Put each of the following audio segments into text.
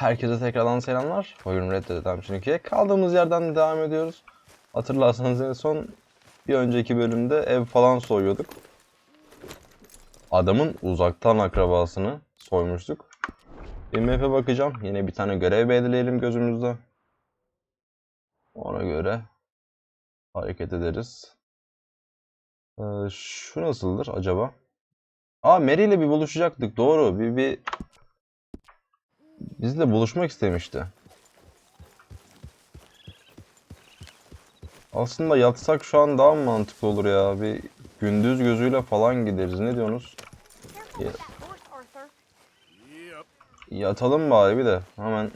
Herkese tekrardan selamlar. Oyun Red Dead Redemption 2'ye kaldığımız yerden devam ediyoruz. Hatırlarsanız en son bir önceki bölümde ev falan soyuyorduk. Adamın uzaktan akrabasını soymuştuk. Bir map'e bakacağım. Yine bir tane görev belirleyelim gözümüzde. Ona göre hareket ederiz. Ee, şu nasıldır acaba? Aa Mary ile bir buluşacaktık. Doğru. Bir bir bizle buluşmak istemişti. Aslında yatsak şu an daha mı mantıklı olur ya? Bir gündüz gözüyle falan gideriz. Ne diyorsunuz? Yatalım bari bir de. Hemen.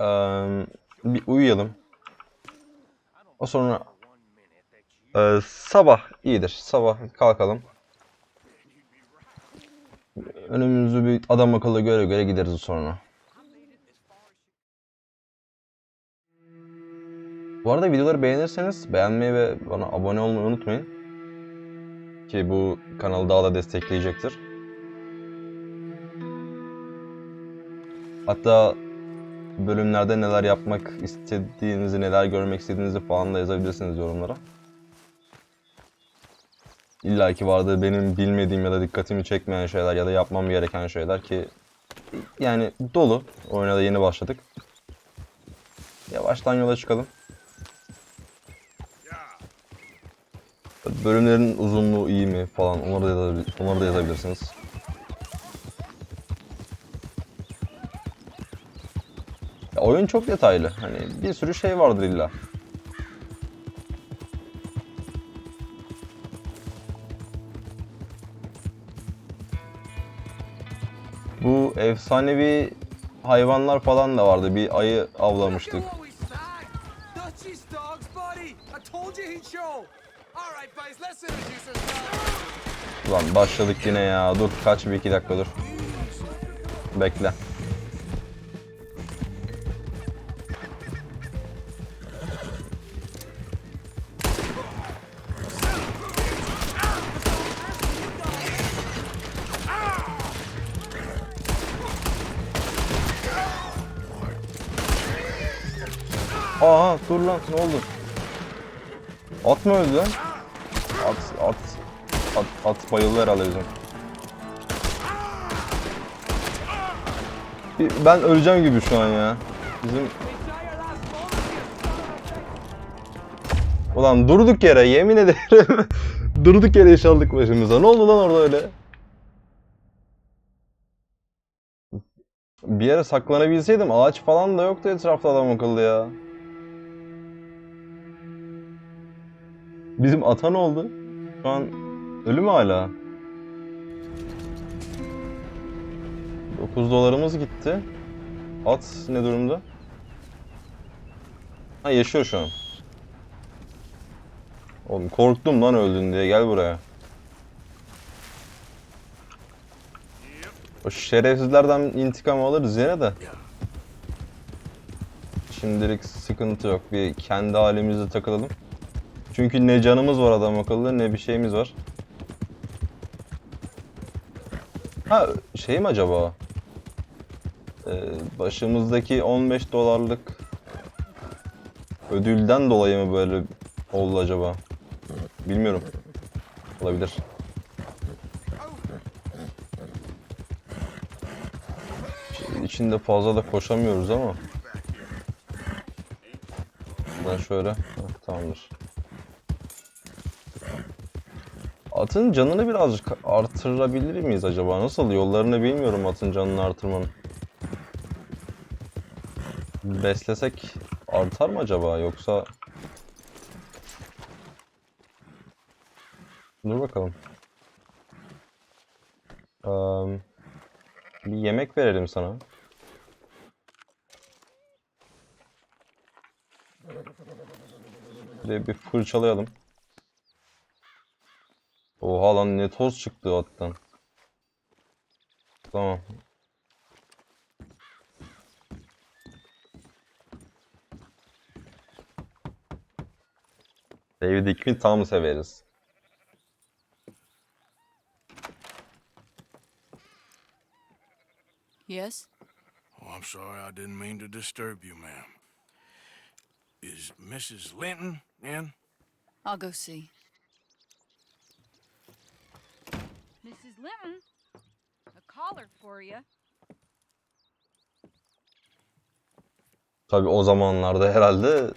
Eee, bir uyuyalım. O sonra Eee, sabah iyidir. Sabah kalkalım. Önümüzü bir adam akıllı göre göre gideriz sonra. Bu arada videoları beğenirseniz beğenmeyi ve bana abone olmayı unutmayın. Ki bu kanalı daha da destekleyecektir. Hatta bölümlerde neler yapmak istediğinizi, neler görmek istediğinizi falan da yazabilirsiniz yorumlara. İlla ki vardır benim bilmediğim ya da dikkatimi çekmeyen şeyler ya da yapmam gereken şeyler ki yani dolu. Oyuna da yeni başladık. Yavaştan yola çıkalım. Bölümlerin uzunluğu iyi mi falan onları da, yazabil- onları da yazabilirsiniz. Ya oyun çok detaylı. Hani bir sürü şey vardır illa. Efsanevi hayvanlar falan da vardı. Bir ayı avlamıştık. Ulan başladık yine ya. Dur kaç bir iki dakika dur. Bekle. Dur lan ne oldu? At mı öldü lan? At at at, at bayıldı herhalde bizim. Ben öleceğim gibi şu an ya. Bizim Ulan durduk yere yemin ederim. durduk yere iş aldık başımıza. Ne oldu lan orada öyle? Bir yere saklanabilseydim ağaç falan da yoktu etrafta adam akıllı ya. Bizim ata ne oldu? Şu an ölü mü hala? 9 dolarımız gitti. At ne durumda? Ha yaşıyor şu an. Oğlum korktum lan öldün diye gel buraya. O şerefsizlerden intikam alırız yine de. Şimdilik sıkıntı yok. Bir kendi halimizde takılalım. Çünkü ne canımız var adam akıllı ne bir şeyimiz var. Ha şey mi acaba? Ee, başımızdaki 15 dolarlık ödülden dolayı mı böyle oldu acaba? Bilmiyorum. Olabilir. İçinde fazla da koşamıyoruz ama. Ben şöyle. Heh, tamamdır. Atın canını birazcık artırabilir miyiz acaba? Nasıl? Yollarını bilmiyorum atın canını artırmanın. Beslesek artar mı acaba yoksa... Dur bakalım. Eee, bir yemek verelim sana. Bir de bir fırçalayalım. Oha lan ne toz çıktı attan. Tamam. David Hickman tam severiz. Yes? Oh, I'm sorry I didn't mean to disturb you, ma'am. Is Mrs. Linton in? I'll go see. Mrs. Linton, a caller for you. Tabii o zamanlarda herhalde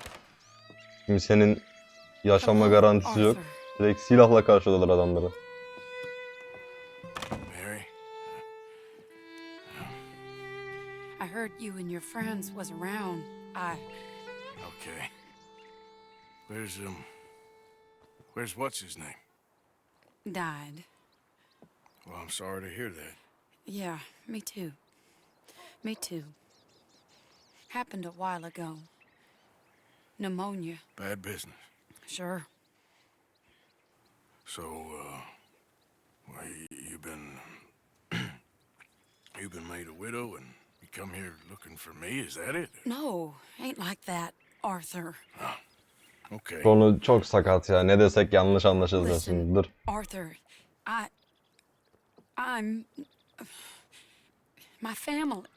kimsenin yaşama garantisi yok. Direkt silahla karşıladılar adamları. Mary? I heard you and your friends was around. I Okay. Where's, um... Where's what's his name? died. Well, I'm sorry to hear that. Yeah, me too. Me too. Happened a while ago. Pneumonia. Bad business. Sure. So, uh... Well, you, you've been... you've been made a widow and you come here looking for me, is that it? No, ain't like that, Arthur. Okay. Konu çok sakat ya. Ne desek yanlış anlaşılacak Listen. Arthur, I. I'm. My family.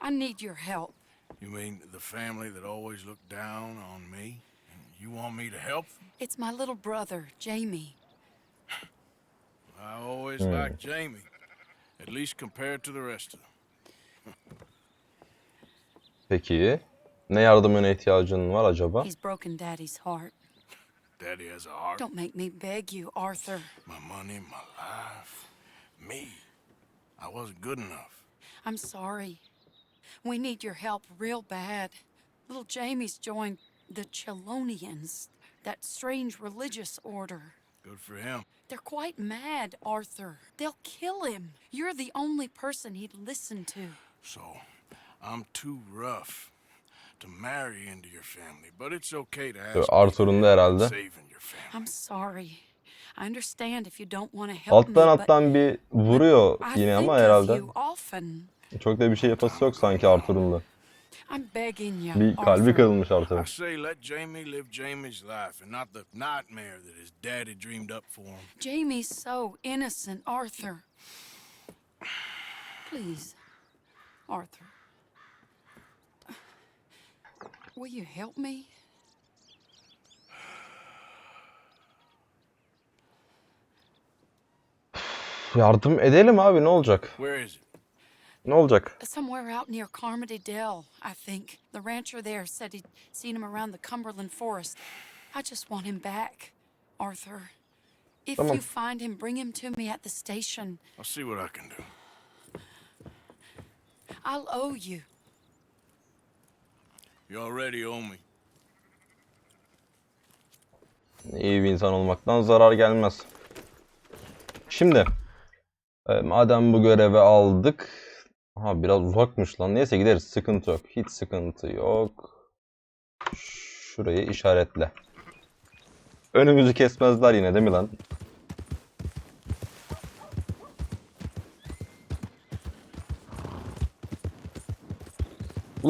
I need your help. You mean the family that always looked down on me? And you want me to help them? It's my little brother, Jamie. I always liked Jamie, at least compared to the rest of them. Peki. Ne yardımına ihtiyacın var acaba? He's broken Daddy's heart. Daddy has a heart, Don't make me beg you, Arthur. my money, my life, me. I wasn't good enough. I'm sorry. We need your help real bad. Little Jamie's joined the Chelonians, that strange religious order. Good for him. They're quite mad, Arthur. They'll kill him. You're the only person he'd listen to. So, I'm too rough to marry into your family, but it's okay to ask. Arthur'un da herhalde. I'm sorry. I understand if you don't want to help Alttan alttan bir vuruyor yine ama herhalde. Çok da bir şey yapası yok sanki Arthur'un da. I'm begging you, Bir kalbi Arthur. kırılmış I Arthur'un. say let Jamie live Jamie's life and not the nightmare that his daddy dreamed up for him. Jamie's so innocent, Arthur. Please, Arthur. Will you help me? Yardım edelim abi ne olacak? Where is it? Ne olacak? Somewhere out near Carmody Dell, I think. The rancher there said he'd seen him around the Cumberland Forest. I just want him back, Arthur. If Tamam. you find him, bring him to me at the station. I'll see what I can do. I'll owe you. You already owe me. İyi bir insan olmaktan zarar gelmez. Şimdi e, madem bu görevi aldık. Aha biraz uzakmış lan. Neyse gideriz. Sıkıntı yok. Hiç sıkıntı yok. Şurayı işaretle. Önümüzü kesmezler yine değil mi lan?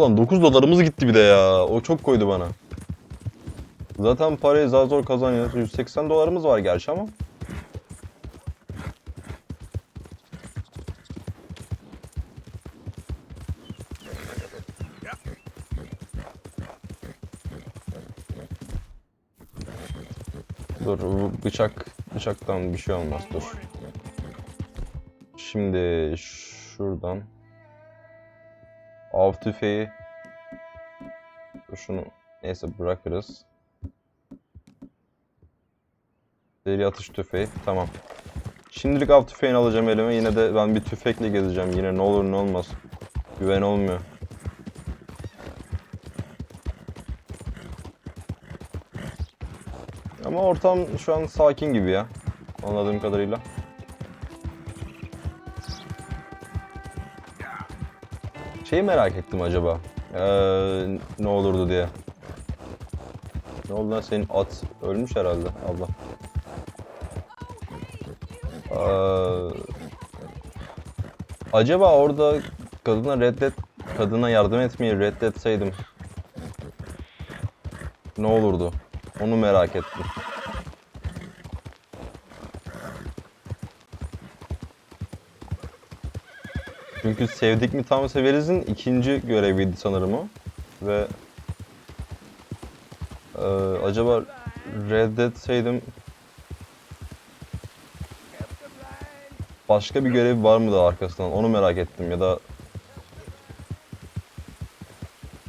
Ulan 9 dolarımız gitti bir de ya. O çok koydu bana. Zaten parayı zar zor kazanıyoruz. 180 dolarımız var gerçi ama. Dur bıçak bıçaktan bir şey olmaz dur. Şimdi şuradan av tüfeği şunu neyse bırakırız. Seri atış tüfeği. Tamam. Şimdilik av tüfeğini alacağım elime. Yine de ben bir tüfekle gezeceğim. Yine ne olur ne olmaz. Güven olmuyor. Ama ortam şu an sakin gibi ya. Anladığım kadarıyla. Şeyi merak ettim acaba. Ee, ne olurdu diye. Ne oldu lan senin at ölmüş herhalde abla. Ee, acaba orada kadına reddet kadına yardım etmeyi reddetseydim ne olurdu? Onu merak ettim. Çünkü sevdik mi tam severiz'in ikinci göreviydi sanırım o. Ve Eee, acaba reddetseydim başka bir görev var mı da arkasından onu merak ettim ya da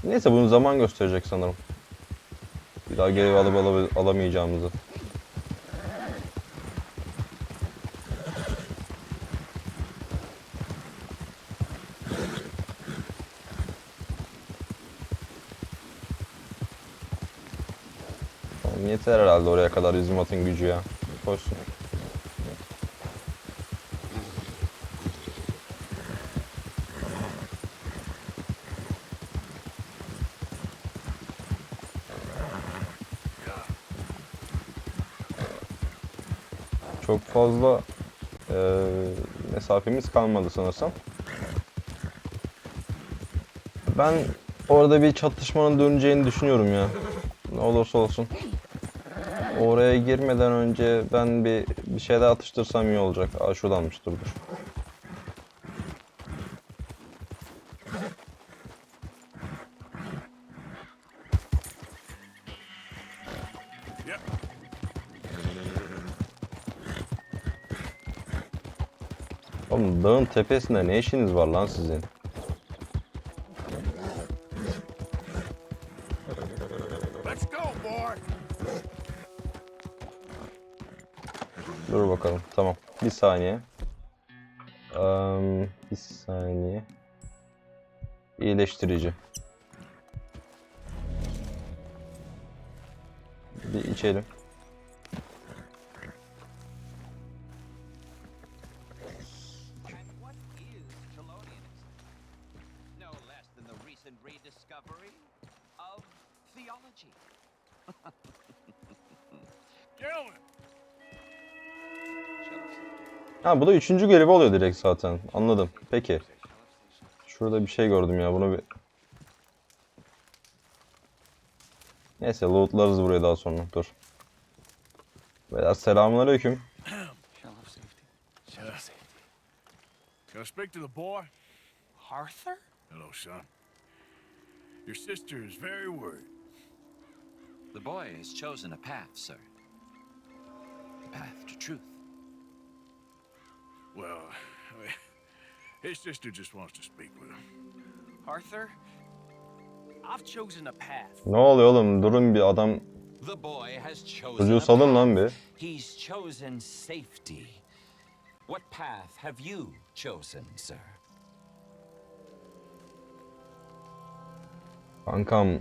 Neyse bunu zaman gösterecek sanırım. Bir daha görev alıp alamayacağımızı. Tamam, yeter herhalde oraya kadar bizim atın gücü ya. Koşsun. Çok fazla eee, mesafemiz kalmadı sanırsam. Ben orada bir çatışmanın döneceğini düşünüyorum ya. Ne olursa olsun. Oraya girmeden önce ben bir bir şey daha atıştırsam iyi olacak. Aa şuradanmış dur dur. Oğlum dağın tepesinde ne işiniz var lan sizin? Bakalım. Tamam. Bir saniye. Eee, bir saniye. İyileştirici. Bir içelim. Ha bu da üçüncü görevi oluyor direkt zaten. Anladım. Peki. Şurada bir şey gördüm ya. Bunu bir... Neyse lootlarız buraya daha sonra. Dur. Beyler selamünaleyküm. Can I speak to the boy? Arthur? Hello, son. Your sister is very worried. The boy has chosen a path, sir. The path to truth. Well, his sister just wants to speak with him. Arthur, I've chosen a path. Ne oluyor oğlum? Durun bir adam. The boy has chosen Çocuğu salın lan bir. He's chosen safety. What path have you chosen, sir? Kankam.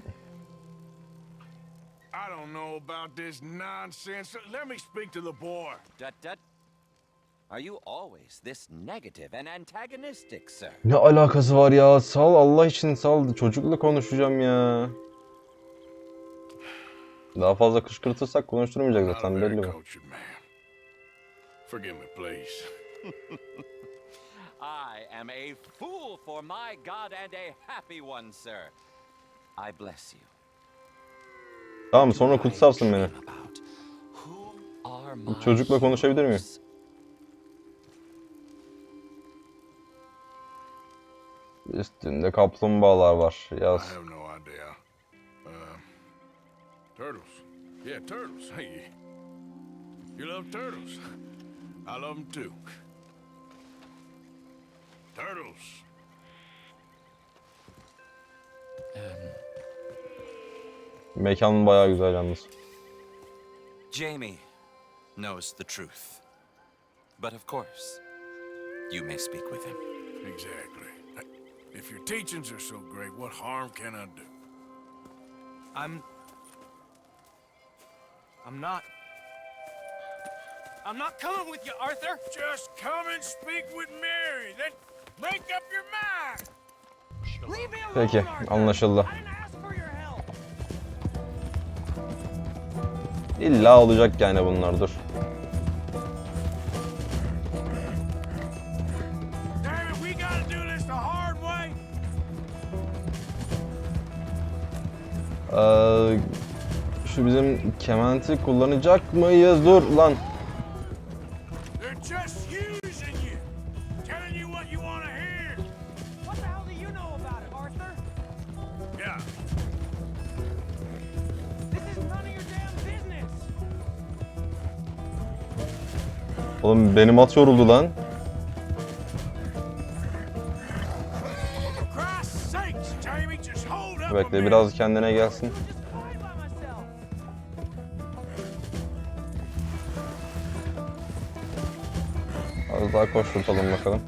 I don't know about this nonsense. Let me speak to the boy. Dut dut. Are you always this negative and antagonistic, sir? Ne alakası var ya? Sal Allah için sal. Çocukla konuşacağım ya. Daha fazla kışkırtırsak konuşturmayacak zaten belli bu. Forgive me, please. I am a fool for my God and a happy one, sir. I bless you. Tamam sonra I kutsarsın beni. çocukla konuşabilir miyim? Üstünde kaplumbağalar var. I Yaz. have no idea. Uh, turtles. Yeah, turtles. Hey, you love turtles. I love them too. Turtles. Mekan bayağı güzel yalnız. Jamie knows the truth. But of course, you may speak with him. Exactly. If your teachings are so great, what harm can I do? I'm. I'm not. I'm not coming with you, Arthur. Just come and speak with Mary. Then make up your mind. Leave me alone, Peki Arthur. anlaşıldı. İlla olacak yani bunlar dur. This is none of your damn business. Oğlum benim at yoruldu lan. Bekle biraz kendine gelsin. Az daha koşturtalım bakalım.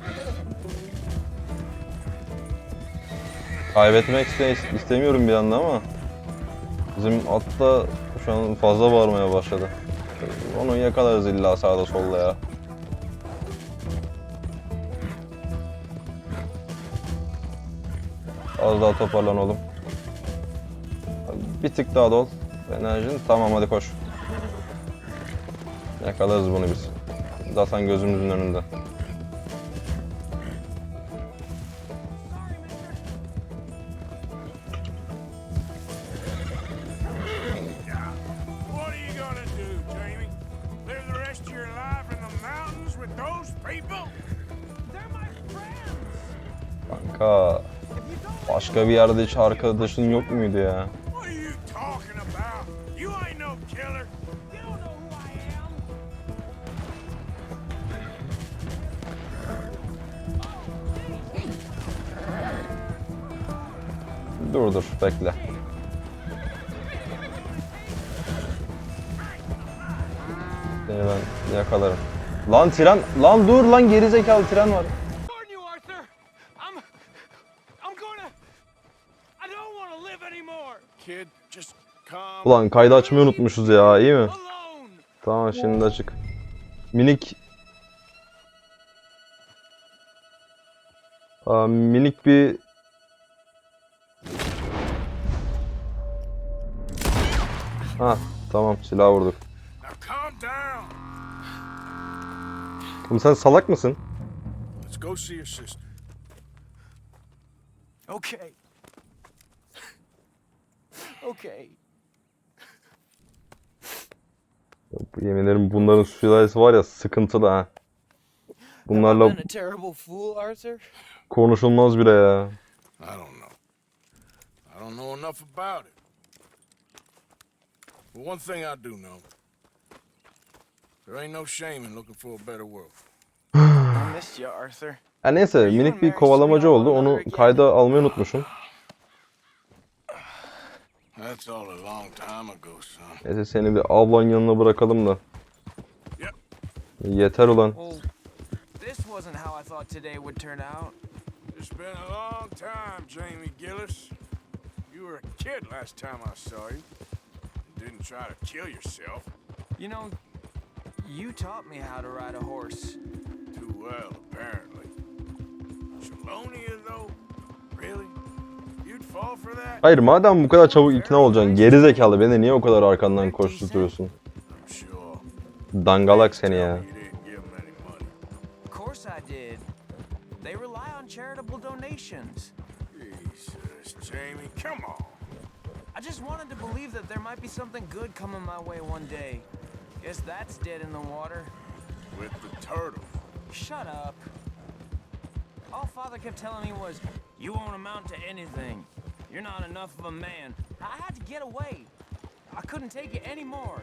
Kaybetmek iste istemiyorum bir anda ama bizim at şu an fazla bağırmaya başladı. Onu yakalarız illa sağda solda ya. Az daha toparlan oğlum. Bir tık daha dol. Enerjin tamam hadi koş. Yakalarız bunu biz. Zaten gözümüzün önünde. Kanka başka bir yerde hiç arkadaşın yok muydu ya? Dur dur bekle. Seni ben yakalarım. Lan tren, lan dur lan gerizekalı tren var. Ulan kaydı açmayı unutmuşuz ya iyi mi? Tamam şimdi açık. Minik Aa, minik bir Ha tamam silah vurduk. Oğlum sen salak mısın? Let's go see your sister. Okay. okay. Yemin ederim bunların sülalesi var ya sıkıntılı ha. Bunlarla konuşulmaz bile ya. I don't know. I don't know enough about it. But one thing I do know. There ain't no shame in looking for a better world. I missed you, Arthur. Ha neyse minik bir kovalamacı oldu. Onu kayda almayı unutmuşum. That's all a long time ago, son. Neyse seni bir ablan yanına bırakalım da. Yeter ulan. Didn't try to kill yourself. You know, you taught me how to ride a horse. Too well, apparently. Chelonia, though? Really? You'd fall for that? Hayır madem bu kadar çabuk ikna olacaksın geri zekalı beni niye o kadar arkandan sure. Dangalak seni ya. Believe that there might be something good coming my way one day. Guess that's dead in the water. With the turtle. Shut up. All Father kept telling me was, You won't amount to anything. You're not enough of a man. I had to get away. I couldn't take it anymore.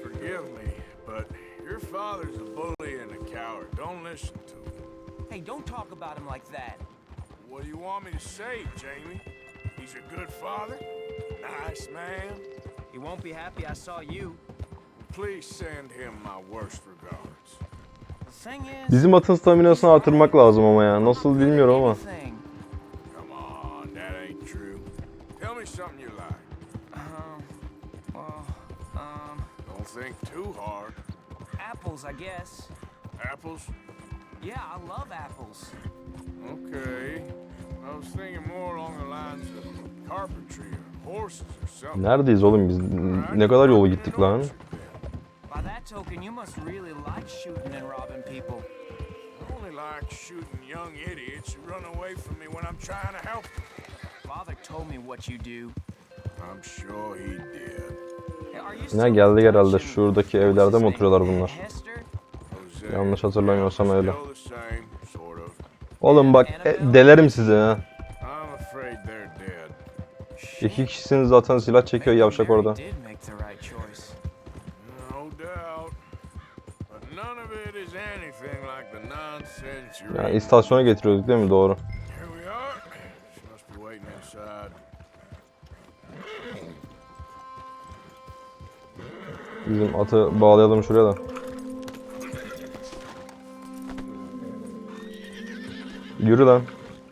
Forgive me, but your father's a bully and a coward. Don't listen to him. Hey, don't talk about him like that. What do you want me to say, Jamie? He's a good father? Nice man? He won't be happy I saw you. Please send him my worst regards. The thing is, Bizim atın staminasını artırmak lazım ama ya. I'm not Nasıl good at bilmiyorum ama. anything. Come on, that ain't true. Tell me something you like. Um, well, um, Don't think too hard. apples, I guess. Apples? Yeah, I love apples. Okay. I was thinking more along the lines of carpentry or horses or something. Neredeyiz oğlum biz? Ne kadar yolu gittik lan? By that token, you must really like shooting and robbing people. I only like shooting young idiots who run away from me when I'm trying to help them. Father told me what you do. I'm sure he did. Hey, are you Ne geldik herhalde. Şuradaki evlerde mi oturuyorlar bunlar? Yanlış hatırlamıyorsam öyle. Oğlum bak e, delerim sizi ha. İki kişisiniz zaten silah çekiyor yavşak orada. Yani istasyona getiriyorduk değil mi? Doğru. Bizim atı bağlayalım şuraya da. Yürü lan.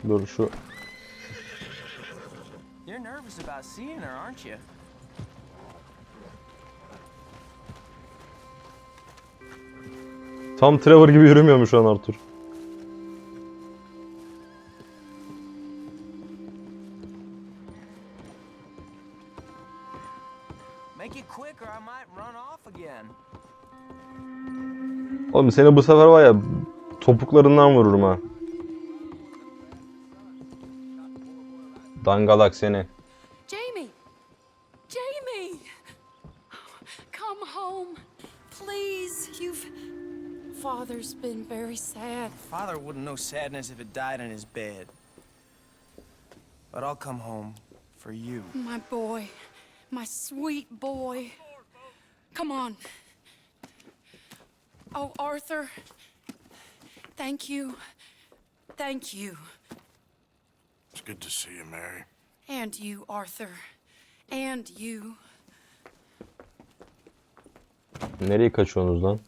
Dur şu about seeing her, aren't you? tam Trevor gibi yürümüyormuş şu an Arthur. Make it quick or I might run off again. Oğlum seni bu sefer var ya topuklarından vururum ha. Dangalak seni. Very sad. Father wouldn't know sadness if it died in his bed. But I'll come home for you. My boy. My sweet boy. Come on. Oh, Arthur. Thank you. Thank you. It's good to see you, Mary. And you, Arthur. And you. Nereye kaçıyorsunuz lan?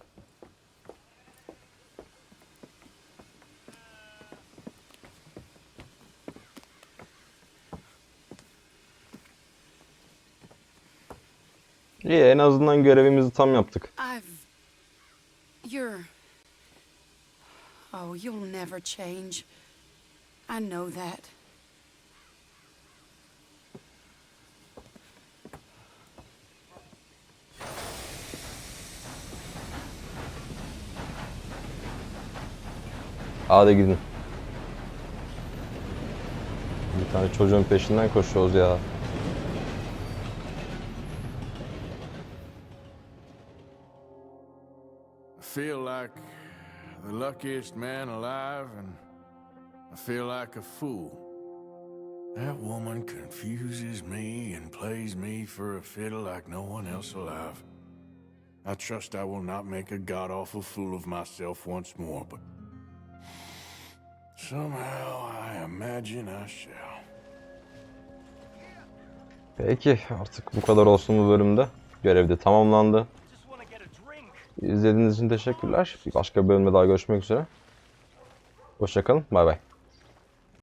İyi en azından görevimizi tam yaptık. I've. You're. Oh, you'll never change. I know that. Hadi gidin. Bir tane çocuğun peşinden koşuyoruz ya. Feel like the luckiest man alive, and I feel like a fool. That woman confuses me and plays me for a fiddle like no one else alive. I trust I will not make a god awful fool of myself once more, but somehow I imagine I shall. Peki artık bu kadar olsun bu bölümde. Görev de tamamlandı. İzlediğiniz için teşekkürler. Başka bölümde daha görüşmek üzere. Hoşçakalın. Bay bay.